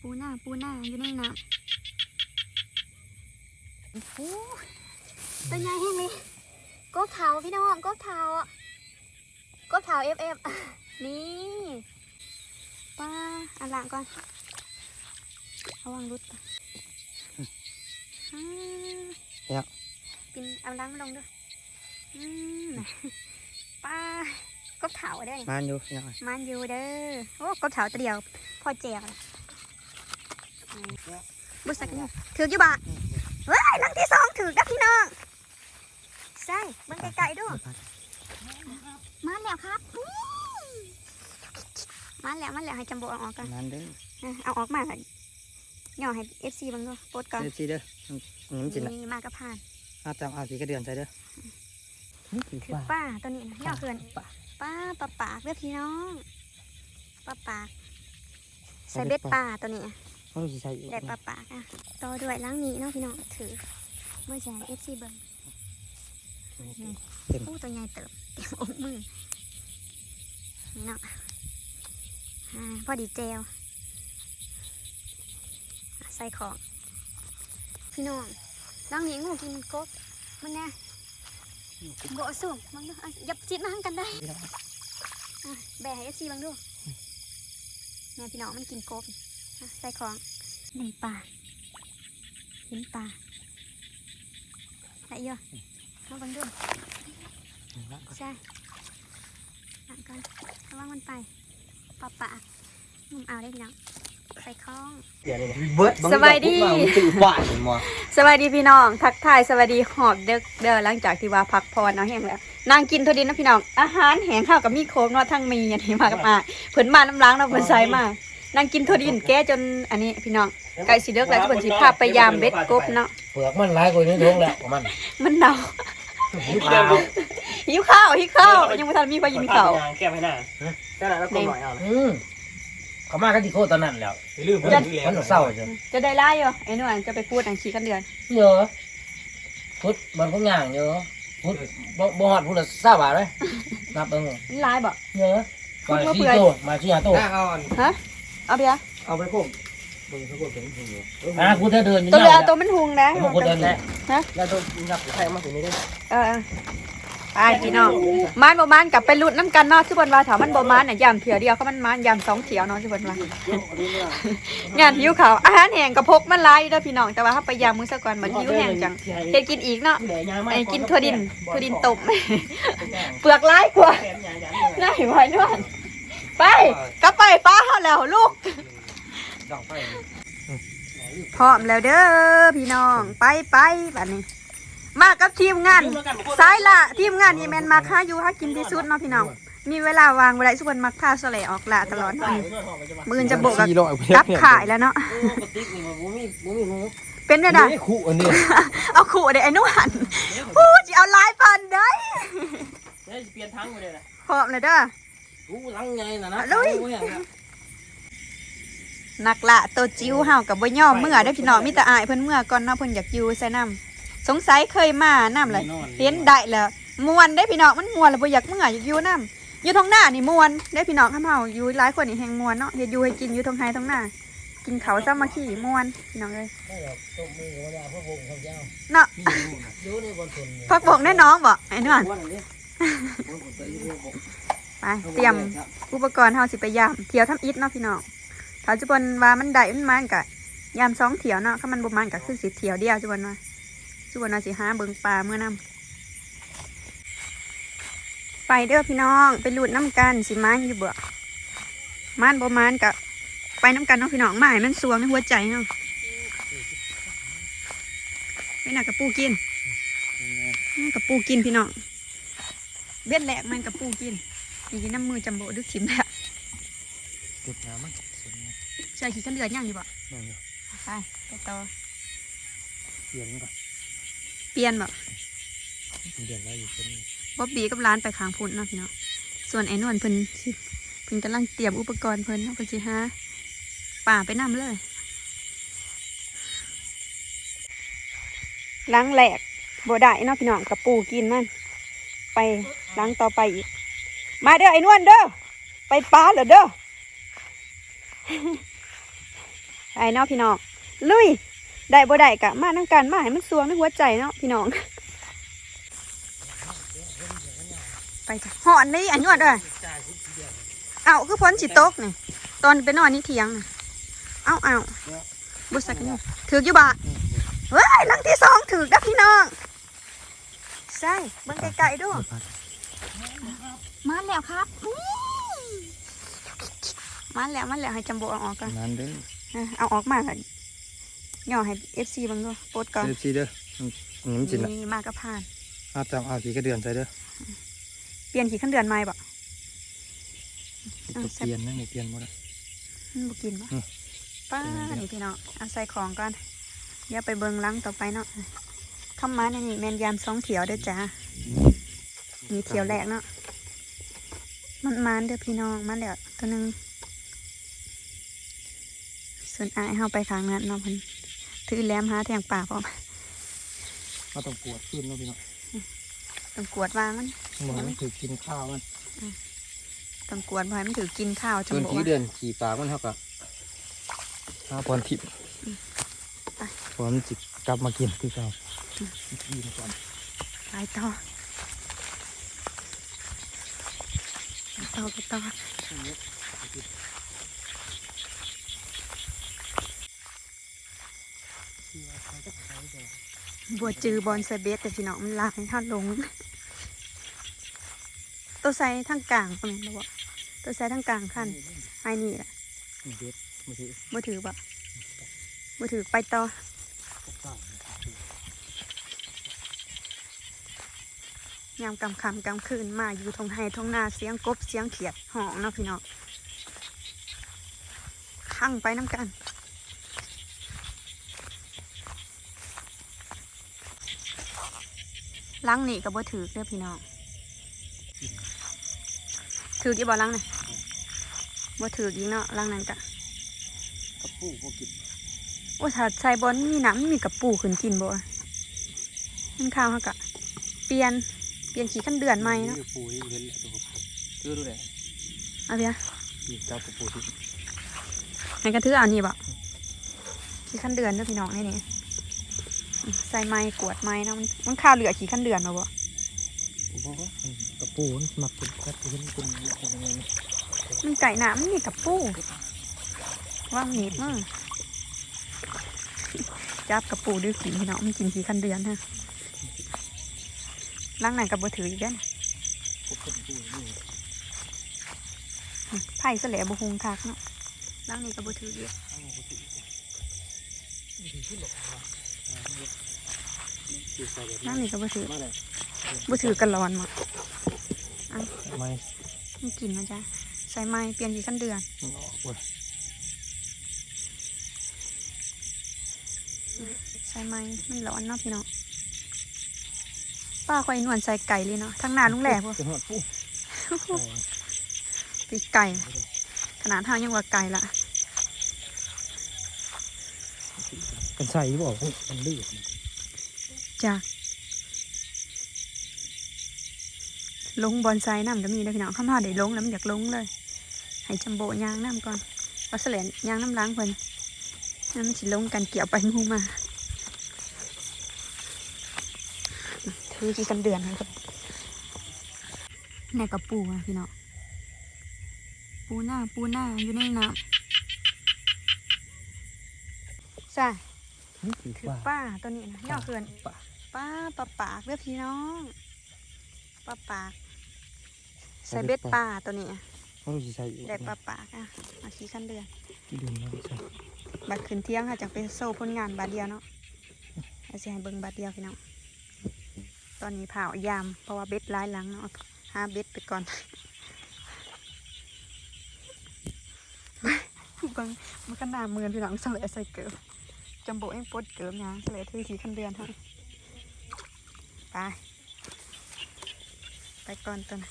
ปูหน้าปูหน้าอยู่ในน้ำโอ้โหตัวใหญ่แห้งเลยก็เท้าพี่น้องก็เท้าอะก็เท้าเอฟเอฟนี่ป้าอันหลังก่อนระวังรุดไปอ่าเนี่ยกินเอาล้างมาลงด้วยอืมน่ะป้าก็เท้าได้มานอยู่พี่น้องมันอยู่เด้อโอ้ก็เถาตัวเดียวพอแจกเลย บุษกนี่ถืออยู่บ่เฮ้ยหลังที่สองถือกับพี่น้องใช่เบิ่งไกลๆดูมาแล้วครับอู้มาแล้วมาแล้วให้จำโบเอาออกกันมานเด้อเออเอาออกมาก่อนย่อให้เอฟซีบังดูโปดก่อนเดี๋ยวสิเด้อมันมันจินละนี่มากระพานเอาจำเอาสีกระเดือนใส่เด้อนี่คือถือป้าป้าตัวนี้นะย่อเกินป้าป้าปลาปากเด้อพี่น้องปลาปากใส่เบ็ดปลาตัวนี้ เขาสิใส่อีกได้ปลาปากอะต่อด้วยล้างนี้เนาะพี่น้องถือเมื่อใช้เอฟซีเบิ้งเต็มอู้ตัวใหญ่เติบเต็มอกมือนี่เนาะอ่าพอดีเจลอะใส่ของพี่น้องล้างนี้งูกินกบมันแน่โบเอาสุ่มบังดูอะยับจิตมาหันกันได้พี่น้องอะแบะให้เอฟซีบังดูแม่พี่น้องมันกินกบอะ ใส่ของในป่าเห็นป่าไหนเยอะมาบังดูใช่หลังก่อนระวังมันไปปะปะมุมเอาได้พี่น้องใส่คล้องเดี๋ยวเลยเบิร์ดสบายดีตื่นบ่ายหมอสวัสดีพี่น้อง ทักทายสวัสดีหอบเด็กเด้อหลังจากที่ว่าพักพรเนาะแห้งแล้วนางกินทวดินนะพี่น้องอาหารแห้งข้าวกับมีโคมเนาะทั้งมีอันนี้มากับมาเพิ่นมาน้ำล้างเนาะเพิ่นใส่มา นางกินทวดินแก้จนอันนี้พี่น้องไก่สีเลือกแล้วทุกคนสิพาไปยามเบ็ดกบเนาะเปลือกมันหลายกว่านี้ท้องแล้วของมันมันเน่าหิวข้าวหิวข้าวหิวข้าวยังไม่ทันมีไฟยิงมีข้าวแก้ให้หน้าแค่นั้นแล้วก็หน่อยเอาอืมเขามากันที่โคตรตอนนั้นแล้วลืมมันมันเศร้าจ้ะจะได้ไล่อยู่ไอ้หนวลจะไปพูดอังคีกันเดือนเยอะพุทธมันก็ย่างเยอะพุทธบ่บ่ฮอดพุทธละเศร้าบาทเลยนับเบิ่งมันไล่บ่เยอะพุทมาธว่าชี้เปื่อยโตมาชี้หาโตหน้าอ่อนฮะ เอาเบียร์เอาไปพุ่มมึงเขาบอกเป็นผู้หญิงอ่าพุทธเดินอยู่ตัวเรือแล้วตัวมันหุงนะพุทธเดินแล้วแล้วตัวนับใครมาถึงนี้ได้เออเออไปพี่น้องมานบ่มานกลับไปลุ้นน้ำกันเนาะที่บนว่าถามมันบ่มานน่ะยามเถียวเดียวเขามันมานยามสองเถียวเนาะที่บนว่างานหิวเขาวอาหารแห้งกระพกมันหลายอยู่เด้อพี่น้องแต่ว่าถ้าไปยามมื้อซะก่อนมันหิวแห้งจังเฮ็ดกินอีกเนาะไอ้กินถั่วดินถั่วดินต้มเปลือกหลายกว่าน่าหิวไว้นวล ไปกลับไปป้าเฮาแล้วลูก ดอกไฟพร้อมแล้วเด้อพี่น้องไปไปบัดนี้ มากับทีมงานสายละทีมงานนี่แมนมาค่าอยู่หากินที่สุดเนาะพี่น้อง มีเวลาวางเวลาทุกคนมักพาสเลออกละตลอดเนาะมือจะโบกกับกลับขายแล้วเนาะกระติกนี่มันบ่มีบ่มีหูเป็นได้ด่ะนี่ขู่อันนี้เอาขู่เด้ไอ้นุ่นพูดจะเอาลายปันได้เฮ้ยเปลี่ยนทั้งหมดเลยนะพร้อมเลยเด้อ กูลังไงน่ะนะลุยนักละตัวจิ้วเฮากับบ่ย่อมเมื่อได้อพี่น้องมีแต่อายเพิ่นเมื่อก่อนเนาะเพิ่นอยากอยู่ใส่น้ำสงสัยเคยมาน้ำเลยเห็นได้แล้วมวนได้พี่น้องมันมวนแล้วบ่อยากเมื่ออยากอยู่น้ำอยู่ท้องหน้านี่มวนได้พี่น้องข้าเฮาอยู่หลายคนนี่แหงมวนเนาะเฮ็ดอยู่ให้กินอยู่ท้องไห้ท้องหน้า กินเขาวซ้ำมาขี้มวนพี่น้องเลยไม่หรอกต้มมือกับว่าพระวงศ์เขาเจ้าเนาะอยู่ในบนทุนเนี่ยพักบอกแน่น้องบ่ไอ้นวล ไปเตรียมอุปกรณ์เฮาสิไปยามเที่ยวทำอิฐเนาะพี่น้องถ้าจุบนว่ามันได้มันมันกะยามสองเที่ยวเนาะถ้ามันบ่มันก็คือสิเที่ยวเดียวจุบนว่าจุบนว่าสิหาเบิ่งปลาเมื่อนํไปเด้อพี่น้องไปลูดน้ำกันสิมันอยู่เบ่มันบ่มันกะไปน้ำกันเนาะพี่น้องมาให้มันสวงในหัวใจเนาะไม่น่ากับปูกินกับปูกินพี่น้องเบ็ดแหลกมันกับปูกิน นี่กินน้ำมือจำโบดึกถิ่มแล้วเก็บน้ำมันใช่ขี้กันเดือดย่างอยู่บ่นั่นอยู่ไปไปต่อเปลี่ยนก่อนเปลี่ยนบ่เปลี่ยนอะไรอยู่เป็นบ๊อบบี้กับร้านไปขางพุ่นเนาะพี่น้องส่วนไอ้นวลเพิ่นสิเพิ่นกำลังเตรียมอุปกรณ์เพิ่นเนาะเพิ่นสิหาป่าไปนำเลยล้างแหลกบ่ได้เนาะพี่น้องกับปูกินมันไปล้างต่อไปอีก มาเด้อไอ้นวลเด้อไปปลาเหรอเด้อไอ้เนาะพี่น้องลุยได้บ่ได้กะมาน้ำกันมาให้มันสวงในหัวใจเนาะพี่น้อง ไปจ้ะหอนนี่อันยวดด้วยเอาคือพ้นสิตกนี่ตอนไปนอนนี่เถียงน่ะเอาเอาบุษกันนี่ถืออยู่บ่เฮ้ยลังที่สองถือกนะพี่น้อง ใช่เบิ่งไกลๆด้วย มาแล้วครับอื้อมาแล้วมาแล้วให้จำโบเอาออกก่อนนั่นเด้อเออเอาออกมาก่อนย่อให้เอฟซีบังด้วยปลดก่อนเอฟซีเด้ออืมอืมจินละนี่มากระพานอาจังเอาขี่กระเดือนใส่เด้อเปลี่ยนขี่ขั้นเดือนใหม่บ่ตัวเปลี่ยนนะนี่เปลี่ยนหมดละมันบ่กินบ่อืมป้านี่พี่น้องเอาใส่ของก่อนเดี๋ยวไปเบิงหลังต่อไปเนาะเข้ามาในนี่แมนยามสองเถียวเด้อจ้ามี เถียวแรกเนาะมันมานเด้อพี่น้องมาแล้วตัวหนึงส่วนอายเฮาไปข้างนั้นเนาะเพิ่นถือแหลมหาแทงป่าพร้อมมาต้องปวดขึ้นเนาะพี่น้องต้องกวดวางมันหมอมันถือกินข้าวมันต้องกวดบ่ให้มันถือกินข้าวจังเกินบ่ขี่ว่าเดือนขี่ปากมันเท่ากับห้าพรทิพย์ไปพรจิกลับมากินคือเก่ากินก่อนไปต่อไป ต่อไปต่อบัวจือบอลไซเบสแต่พี่น้องมันลากให้ท่านลง ตัวไซทั้งกลางเป็นไงบ่ตัวไซทั้งกลางขั้นไอ้นี่แหละนี่เด็ดมาถือบ่ถือบ่บ่ถือไปต่อามกำคำกำคืนมาอยู่ทงไฮทงนาเสียงกบเสียงเขียดห้องเนาะพี่น้องข้างไปน้ำกันลังนี่ก็บ่ถือเด้อพี่น้องถือกี่บ่ลังนี่บ่ถืออีกเนาะลังนั้นกะกระปูพวกกินโอ้ถ้าใส่บอลมีน้ำมีกับปูขึ้นกินบ่อะมันข้าวฮะกะ เปลี่ยน เปลี่ยนขี้ขั้นเดือนใหม่เนาะปูนี่เห็นแล้วตัวกระปูคือดูแลเอาเบียนี่เจ้ากระปูที่ในกระทือเอานี่บ่ขี้ขั้นเดือนเด้อพี่น้องนี่นี่อืมใส่ไม้กวดไม้เนาะมันมันข้าวเหลือขี้ขั้นเดือนมาบ่กระปูมันหมักเป็นกัดเป็นเป็นเป็นยังไงนี่มันไก่น้ำมันมีกับปูว่างหนีบมากจับกระปูด้วยกินพี่น้องมันกินขี้ขั้นเดือนฮะ ล้างหนกับบ่ถืออีกแล้วพวกกระไผ่เสลบุหงคักเนาะล้างนี่กับบ่ถืออีกข้างปกตินี่ที่หลอกมาคือใส่แบบล้างนี่กับบถือบถือกันร้อนมาไม่มันกินมาจ้ะใส่ไม้เปลี่ยนขี้ขั้นเดือนใส่ไม้มันร้อนเนาะพี่น้อง ป้าคอยนวลใส่ไก่เลยเนาะทั้งหนาลุงแหล่พวกจะหอดปูปีกไก่ขนาดห้ายังกว่าไก่ละเป็นใส่บอกมันเลือดจ้ะลงบอลไซน้ำก็มีนะพี่น้องข้ามหาได้ลงแล้วมันอยากลงเลยให้จัมโบยางน้ำก่อนวัสเลนยางน้ำล้างเพิ่นน้ำมันสิลงกันเกี่ยวไปงูมา ถือกี่กันเดือนครับแน่กับปูอะพี่น้องปูหน้าปูหน้าอยู่ในน้ำใช่นี่คือคือป้าป้าตัวนี้นะย่อเขื่อนป้าป้าปลาปากเด้อพี่น้องปลาปากใส่เบ็ดปลาตัวนี้อะเขาจะใส่อีกได้ปลาปากอะมาขี้ขั้นเดือนที่ดินนะใส่บัดขึ้นเที่ยงค่ะจากเป็นโซ่ผลงานบาทเดียวเนาะเอาสิให้เบิ่งบาทเดียวพี่น้อง ตอนนี้เผายามเพราะว่าเบ็ดร้ายหลังเนาะหาเบ็ดไปก่อนบิ่งมันก็นาเมือนพี่น้องสเลยใส่เกิบจำโบเองปดเกิบยังสเลยถือขี้ขั้นเดือนฮะไปไปก่อนตัวนะ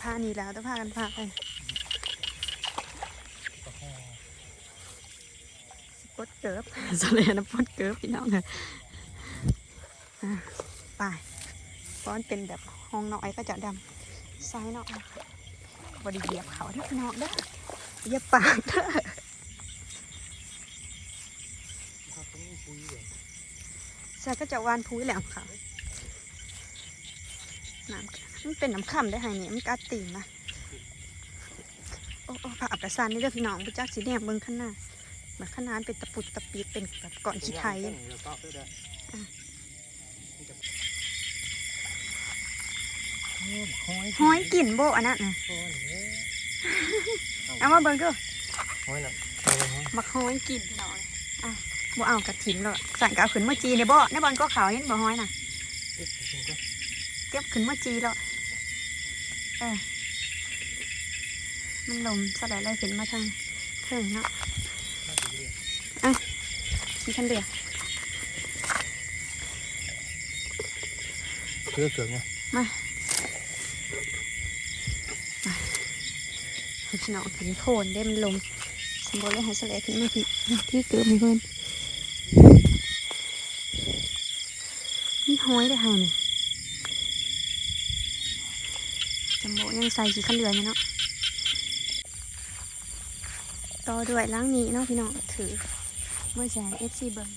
พานีแล้วต้องพากันพาไปปล ดเกิบสเลนะปลดเกิบพี่น้องเลยอะไปป้อนเป็นแบบห้องน้อยก็จะดำซ้ายนาะบไดีเหยียบเขาเด้อพี่น้องเด้อเหยียบปากเด้อใช่ก็จะวานพุ้ยแหลมค่ะน้ำมันเป็นน้ำค่ำได้ไห้เนี่ยมันกัดตีนนะโอ้โอ้ผ่าอับประสานนี่เด้อพี่น้องพี่จักสีแดงเบิ่งข้างหน้า แบบข้างหน้าเป็นตะปุดตะปีดเป็นแบบก่อนขี้ไทยห้อยกลิ่นโบอันนั้นนะเอามาเบิ่งดูห้อยน่ะมักห้อยกลิ่นพี่น้องอะบ่เอากระถิ่นเลยสั่งกเอาขึ้นมาจีในบ่ในบอลก็ขาวเห็นบ่ห้อยน่ะเก็บขึ้นมาจีแล้วเออมันลมสลายเลยขึ้นมาทางเทิงเนาะอะ ขี้ขันเดือเชื่อเสือไงพี่น้องขึ้นโคนได้มันลมสมบูรณ์เลยให้สลายขึ้นมาที่ที่เกิดมีเพิ่นนี่ห้อยได้ให้นี่จำโบยังใส่ขี้ขันเดืออยู่เนาะต่อด้วยล้างนี้เนาะพี่น้องถือ เมื่อแสนเอฟซีเบิ้ง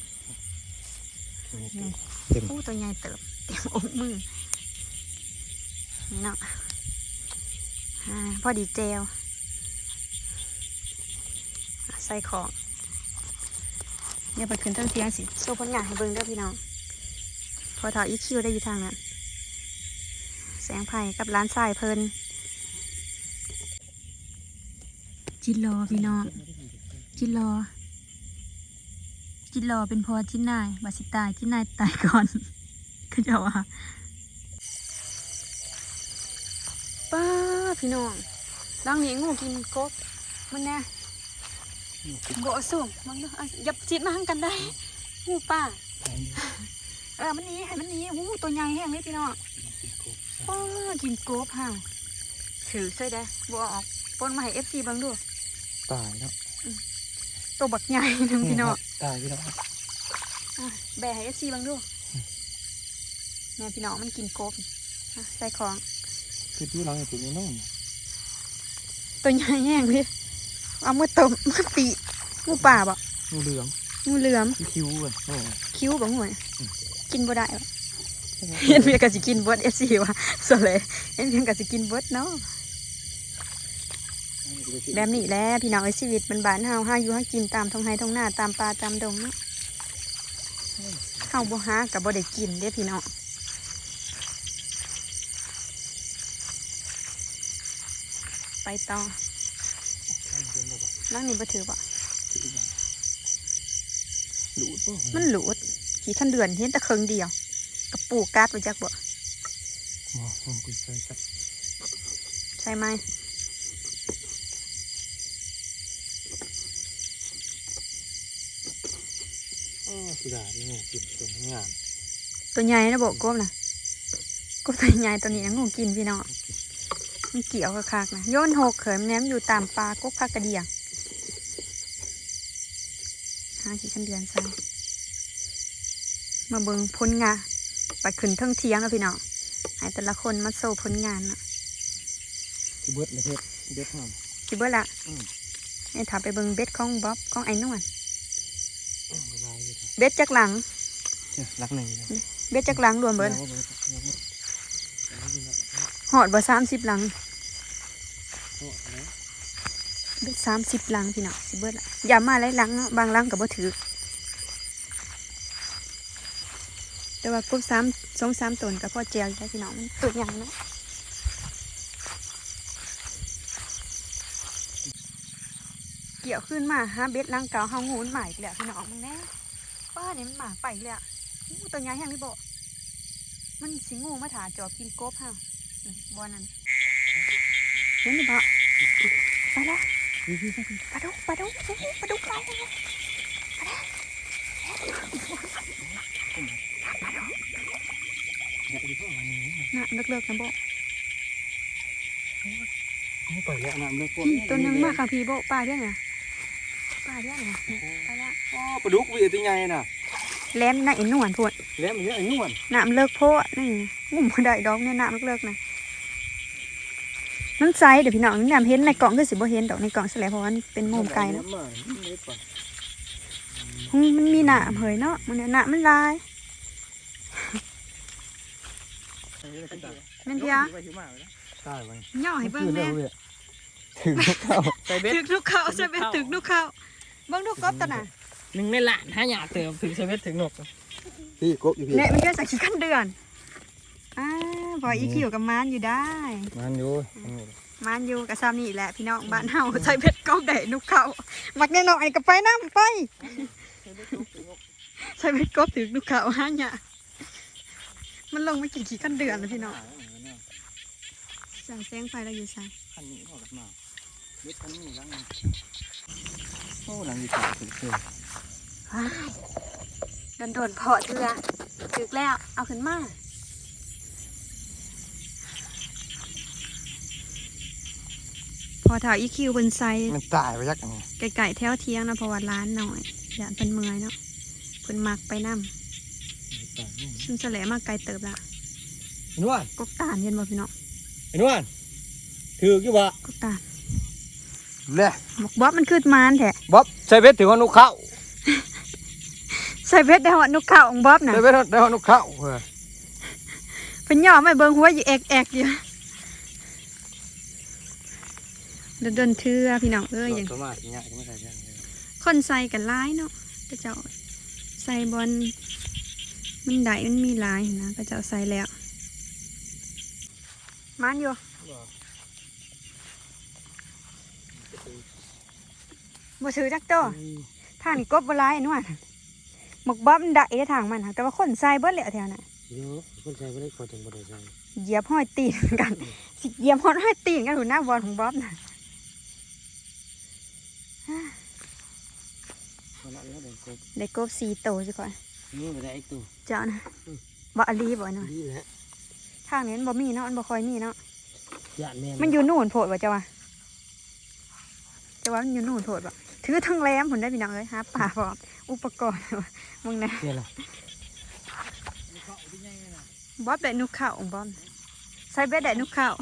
เต็มผู้ตัวใหญ่เติบเต็มอกมือนี่เนาะอ่าพอดีเจลอะใส่ของเดี๋ยวไปขึ้นต้นเตียงสิโซ่ผลงานให้เบิ้งเด้อพี่น้อง พอถาอีคิวได้อยู่ทางนั้นแสงไผ่กับร้านทรายเพลิน จินรอพี่น้อง จินรอ จินรอเป็นพอจินนายบาสิตายจินนายตายก่อนคือจะว่าป้าพี่น้องล่างนี้งูกินกบมันแน่โบเอาสุ่มมังเนาะอะยับจิตมาหังกันได้งูป้าเออมันหนี้ให้มันหนี้อู้ตัวใหญ่แห้งเลยพี่น้องป้ากินกบห่างถือใส่ได้บัวออกปนมาให้เอฟซีบังดูตายเนาะ ตัวบักใหญ่หนึงพี่น้องตายพี่น้องอะแบะให้เอฟซีบังดูแม่พี่น้องมันกินกบอะใส่ของ คือที่เราอยู่ตรงนี้น้องตัวใหญ่แห้งเลยเอามือต้มมือปีงูป่าบ่งูเหลืองงูเหลือมที่คิ้วอะโอ้คิ้วบ่งูน่ะกินบ่ได้บ่เห็นเมียก็สิกินเบิดเอฟซีว่ะสเลยเห็นเมียก็สิกินเบิดเนาะ แบบนี้แหละพี่น้องไอ้ชีวิตมันบ้านเฮาหาอยู่หากินตามท้องไร่ท้องนาตามป่าตามดงเนาะเฮาบ่หาก็บ่ได้กินเด้พี่น้องไปต่อนั่งนี่บ่ถือบ่หลุดป่ะมันหลุดขี่ขันเดือนเห็นแต่เคิงเดียวกระปูกาดไปจักบ่มองมองกุยใส่สักใช่ไหม อ๋อ สุดานี่ไงกินตัวงามตัวใหญ่นะบอกกบนะกบตัวใหญ่ตัวนี้นะงูกินพี่น้องมันเกี่ยวกับคักๆนะโยนหกเขิมแนมอยู่ตามปลากบพักกระเดียงหาขี่ขันเดือนใส่มาเบิ่งผลงานไปขึ้นเทิงเทียงแล้วพี่น้องให้แต่ละคนมาโซ่ผลงานนะที่เบิดเลยเฮ็ดเด็ดห้ามคิดว่าละอืมให้ถามไปเบิ่งเบ็ดของบ๊อบของไอ้นวลเวลาอยู่ เบ็ดจากหลังเนี่ยรักหนึ่งนะเบ็ดจากหลังรวมเบิดยังบ่ยังบ่ยังบ่ยังบ่หอดบ่สามสิบหลังโอ้แล้วเบ็ดสามสิบหลังพี่น้องสิเบิดละอย่ามาหลายหลังเนาะบางหลังกับบ่ถือแต่ว่ากบสามสองสามตนกับพ่อเจียวได้พี่น้องมันตัวใหญ่เนาะเกี่ยวขึ้นมาฮะเบ็ดหลังเก่าเฮางูมันใหม่อีกแล้วพี่น้องมึงแน่ ป้าเนี่ยมันหมาไปอีกแล้วอู้ตัวใหญ่แห้งนี่บ่มันสิงูมาถาจอบกินกบฮะนี่บ่อนั้นเห็นหรือเปล่าไปแล้วพี่พี่พี่ปลาดุกปลาดุกโอ้โหปลาดุกไปแล้วปลาดุกเนี่ยอยู่ข้างหลังนี้น่ะเลิกๆนะโบไม่ปล่อยแล้วน้ำเลยพี่ตัวหนึงมาค่ะพี่โบปลาเรียกไงปลาเรียกไงนี่ไปแล้วอ๋อปลาดุกวีตัวใหญ่น่ะแหลมน่ะอินหนวลพวดแล้วมันเยอะไอ้นวลน้ำเลิกโพะนี่งุ่มบ่ได้ดอกเนี่ยน้ำเลิกๆนะมันไซส์เดี๋ยวพี่น้องนี่นำเห็นในกล่องคือสิบ่เห็นดอกในกล่องสิแหละเพราะว่ามันเป็นมุมไกลเนาะอืมมันมีหนามเหยเนาะมันเนี่ยหนามมันลายแม่นพี่อะใช่มันย่อให้เบิ่งแม่ถึงเข้าใส่เบ็ดถึกลูกเขาใช่ไหมถึกลูกเขาเบิ่งลูกกบตัวน่ะหนึ่งในหลานห้าหยาเติมถึงใส่เบ็ดถึงนกพี่กบอยู่พี่เนี่ยมันก็ใส่ขี้กันเดือนอ่าพออีคิวกับมานอยู่ได้ มันอยู่มานอยู่กับซามนี่แหละพี่น้องบ้านเฮาใส่เบ็ดกบได้ลูกเขามักแน่นอนก็ไปน้ำไปใส่เบ็ดกบถึกลูกเขาฮะเนี่ยมันลงมากินขี้กันเดือนแล้วพี่น้องสั่งแสงไฟแล้วอยู่ใส่คันนี้พอกับมาเบ็ดคันนี้ลังโอ้หลังอยู่ขาถึงเสือโดนโดนๆเพาะเถือถึกแล้ว เอาขึ้นมาพอถาอีคิวบนไซมันตายไปยักษ์ไงไก่ๆแถวเที่ยงนะเพราะว่าร้านหน่อยอย่าเป็นเมื่อยเนาะเพิ่นมักไปนํซุ่มแสลมาไกลเติบละเห็นว่ากกตาลเห็นบ่พี่น้องเห็นว่าถือกี่วะกกตาล เล่บอกบ๊อบมันคือมานแท้บ๊อบใส่เบ็ดถือว่านุกเข้าใส่เพชรได้หอดนกเขาของบ๊อบน่ะใส่เบ็ดได้ว่านุกเข้าเออเพิ่นย่อไม่เบิ่งหัวอยู่แอกๆอยู่เดินๆเทื่อพี่น้องเอ้ยอย่างตัวมาสิเนี่ยจะไม่ใส่เบ็ดคนใส่กันหลายเนาะก็เจ้าใส่บอลมันได้มันมีหลายนะก็เจ้าใส่แล้วมันอยู่ บ่ซื้อจักตัวทางนี่กบบ่หลายอันว่าหมกบ๊อบมันได้ได้ทางมันค่ะแต่ว่าคนใส่เบิดแล้วแถวน่ะเดี๋ยวคนใส่ไม่ได้ขอจังบ่ได้ใส่เหยียบห้อยตีนกันสิเหยียบห้อยตีนกันอยู่หน้าบอลของบ๊อบน่ะคนละแล้วเดี๋ยวกบได้กบสีโตซะก่อนนี่ไม่ได้ไอ้ตัวเจ้านะบ่อลีบ่เนาะนี่แหละทางนี้มันบ่มีเนาะมันบ่ค่อยมีเนาะญาติแม่มันอยู่นู่นโพดบ่เจ้าวะเจ้าว่ามันอยู่นู่นโพดบ่ ถือทั้งแรมผลได้พี่น้องเอ้ยหาป่าพร้อมอุปกรณ์มึงนะเนี่ยล่ะบ๊อบได้นุกข้าวของบ๊อบใส่เบ็ดได้นุกข้าว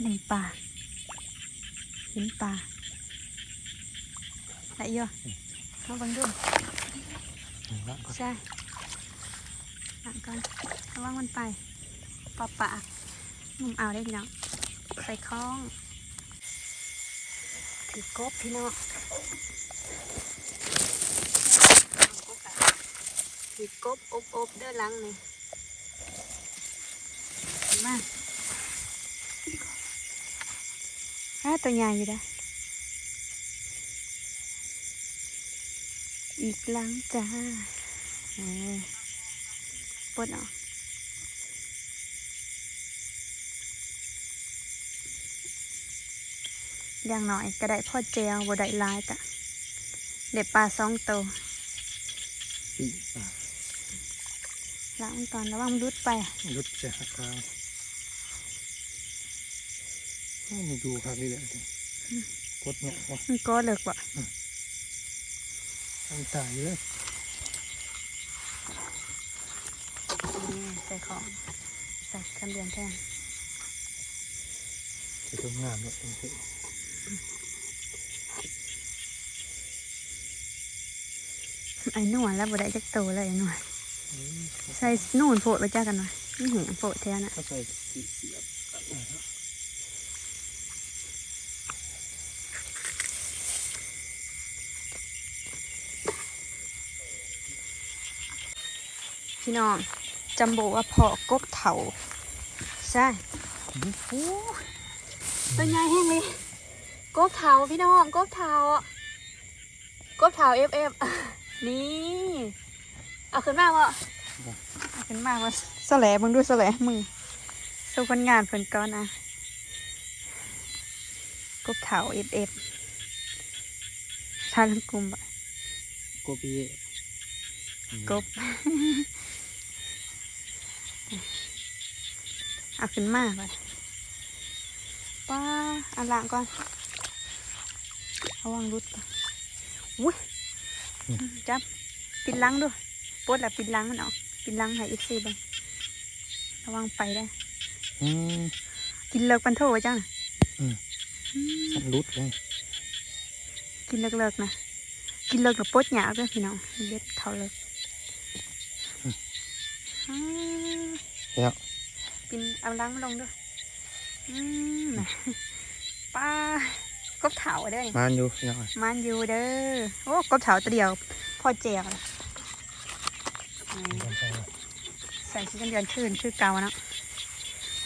หนึ่งป่าเห็นป่าไหนเยอะเขาบังดูใช่หลังก่อนระวังมันไป ปะปะมุมเอาได้พี่น้องใส่คล้องถือกบพี่น้องถือกบอบอบเด้อลังนี่มาอ้าตัวใหญ่อยู่นะอีกลังจ้าเออปลดออก อย่างน้อยก็ได้พ่อเจียวบ่ได้หลายกะเด็ดปลาสองตัวล้างก่อนระวังมันรุดไปรุดจะหักกลางนี่ดูครับนี่แหละกดเนี่ยว่ามันก็เลิกว่ะมันตายเลยนี่ใส่ของใส่คำเดือนแทนจะทำงานเนา ไอ้หนวดแล้วบ่ได้จักโตวเลยไอ้หนวดใส่นู่นโผดไปจ้ากันหน่อยนี่เห็นโผดแทนน่ะก็ใส่สีพี่น้องจำบอกว่าเพาะกบเถาใช่โอ้ตัวใหญ่แห้งเลยกบเถาพี่น้องกบเถากบเถาเอฟเอฟ นี่เอาขึ้นมาวะเอาขึ้นมาวะสแลมึงดูสแลมึงสู้ผลงานเพิ่นก่อนนะกบเถาเอฟเอฟชาลังกุมบะกบพี่กบเอาขึ้นมาก่อนป้าเอาล่างก่อนเอาวางรุดก่อนอุ้ย จับปิดหลังด้วยปดแล้วปิดลังมันออกปิดลังให้อีซี่เบิ่งระวังไปได้ออืมกินเลิกปันโถไว้จ้าน่ะอืมอืมสันรุดเลยกินเลิกเลิกๆนะกินเลิกกับปดหยาบด้วยพี่น้องเด็ดเขาเลิกอ่าเนี่ยปินเอาล้างมันลงด้วยอืมน่ะป้า กบเถาเด้อนี่มานอยู่พี่น้องมันอยู่เด้อโอ้กบเถาตัวเดียวพอแจวละใส่ชิ้นเดือนชื่นชื่อเก่าเนาะ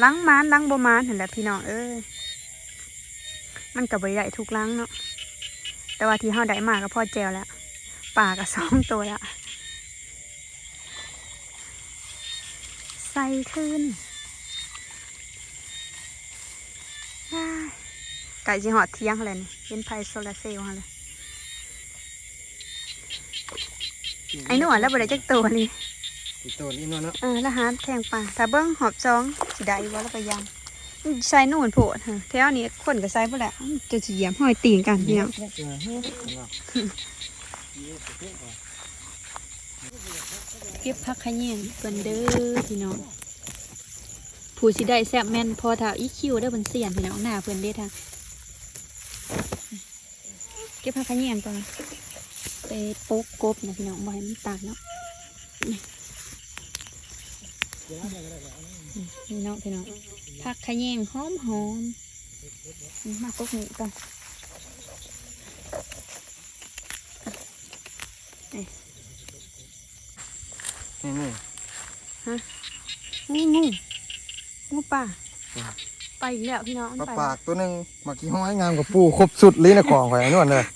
ล้างมานล้างบมานเห็นแหละพี่น้องเอ้ยมันกับบริได้ทุกล้างเนาะแต่ว่าที่เฮาได้มากก็พอแจวแล้วป่ากับสองตัวแล้วใส่ขึ้นอ้าย ไก่จีหอดเที่ยงเลยนี่เป็นไฟโซลาร์เซลล์หั่นเลยไอ้หนวดแล้วบริได้จักตัวเลยติดตัวนี่นู่นเนาะเออแล้วหาแทงปลาถ้าเบิ้งหอบซองสิได้บ่แล้วก็ยังใส่นู่นโผล่ฮะแถวนี้คนก็ใส่บ่แหละจะสิเหยียบห้อยตีนกันพี่น้องเก็บผักขะแยงเพิ่นเด้อพี่น้องผู้สิได้แซ่บแม่นพอถ้าอีคิวได้อเพิ่นเสียนพี่น้องหน้าเพิ่นเด้ทางเก็บผักขะแยงก่อนไปโป๊กกบนะพี่น้องบ่ให้มันตากเนาะพี่น้องพี่น้องผักขะแยงหอมหอมมากกนี้ก่อนนี่นี่งูงูงูป่าไปอีกแล้วพี่น้องปลาไปปากตัวหนึ่งมากี่ห้อยงามกับปูครบสุดเลยนะของข่อยอันนู่นเลยอู้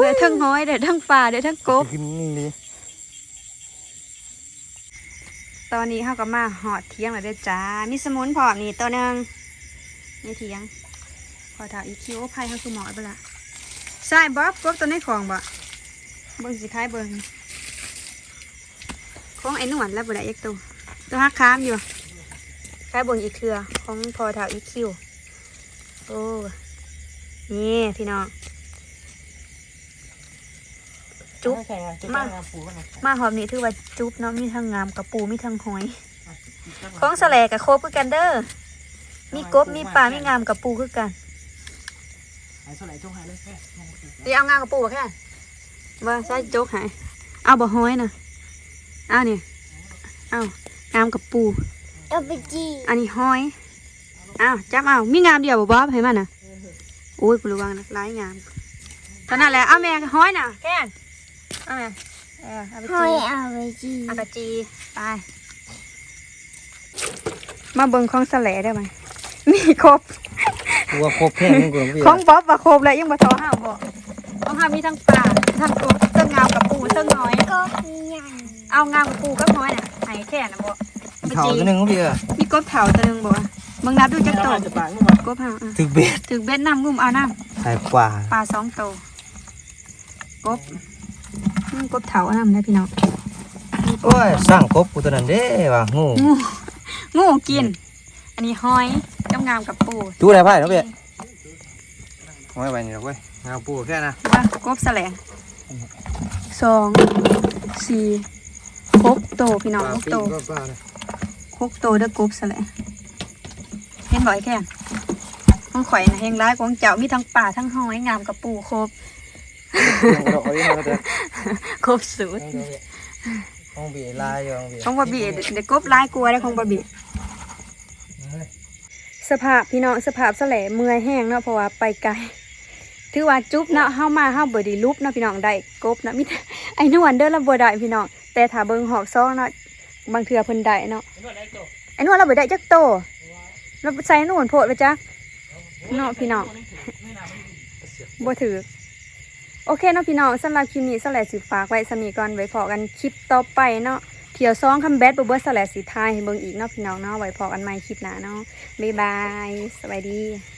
เดี๋ยวทั้งห้อยเดี๋ยวทั้งป่าเดี๋ยวทั้งกบขึ้นนี่เลยตอนนี้เขาก็มาหอดเทียงแล้วเด้อจ้า มีสมุนพร้อมนี่ตัวหนึ่งนี่เทียง พอถาอีคิวไพ่เขาคือหมอไปละใช่บ๊อบกบตัวในของบ่เบิ่งสิคล้ายเบิ่งของไอ้หนวดแล้วบ่ได้ยักตัวตัวฮักค้ามอยู่คล้ายเบิ่งอีกเครือของพอถาอีคิวโอ้นี่พี่น้อง จุ๊บมามาหอมนี่ถือว่าจุ๊บเนาะมีทั้งงามกับปูมีทั้งหอยของแสลกับโคบคือกันเด้อมีกบมีปลามีงามกับปูคือกันหายเท่าไหร่จงหายเลยแค่เดี๋ยวเอางามกับปูบ่แค่ว่าใส่โจ๊กใหายเอาบ่ห้อยนะเอานี่เอางามกับปูเอาไปจีอันนี้ห้อยเอาจับเอามีงามเดียวบ่บ๊อบให้มันนะโอ้ยกูระวังนะร้ายงามเท่านั้นแหละเอาแม่ห้อยน่ะแค่นเอาแม่เออเอาไปห้อยจีเอาไปจีอากาจีไปมาเบิ่งของแสลได้ไหมมีครบตัวครบแค่นี้กูพี่ของป๊อบมาครบแล้วยังมาทอห้าวบอกของห้ามีทั้งปลาทั้งกบทั้งงามกับปูทั้งน้อย ก็ยังเอางามกับปูกับน้อยน่ะให้แค่น่ะบอกเข่าตัวหนึ่งพี่อะมีกบเถาตัวหนึงบอกว่าเบิ่งนับดูจักโตจะปากมึงมากบเถาอะถึกเบ็ดถึงเบ็ดน้ำงุ่มเอาน้ใส่กว่าำปลาสองโตกบอืม กบเถาน้ำนะพี่น้องโอ้ยสร้างกบกูตัวนั้นเด้ว่ะงูงูงูกิน อันนี้หอยกับงามกับปูดูอะไรไพ่เนาะพี่ห้อยไปนี่หรอกเว้ยงามปูแค่นะว่ากบแสลงสองสี่หกโตพี่น้องหกโตปลาเนี่ยหกโตเด้อกบแสลงเห็นบ่อยแค่นของข่อยนะเฮงร้ายของเจ้ามีทั้งป่าทั้งหอยงามกับปูครบ ครบสูตรห้องบีลายอยู่ห้องบีของบะบีเด็กกบร้ายกลัวได้ของบะบีสภาพพี่น้องสภาพแสลเมื่อยแห้งเนาะเพราะว่าไปไกลถือว่าจุ๊บเนาะเฮามาเฮาบ่ได้ลุบเนาะพี่น้องได้กบเนาะมีแต่ไอ้นวลเด้อเราบ่ได้พี่น้องแต่ถ้าเบิ่งหอบซองเนาะบางเทื่อเพิ่นได้เนาะไอ้นวลเราบ่ได้จักโตเราใส่นู่นโพดไปจักเนาะพี่น้องบ่ถือ โอเคเนาะพี่น้องสำหรับคลิปนี้สแลสิฝากไว้สมีก่อนไว้พอกันคลิปต่อไปเนาะเที่ยวซองคัมแบทบเบิดสแลดสิทายให้เบิ่งอีกเนาะพี่น้องเนาะไว้พอกันใหม่คลิปหน้าเนาะบ๊ายบายสวัสดี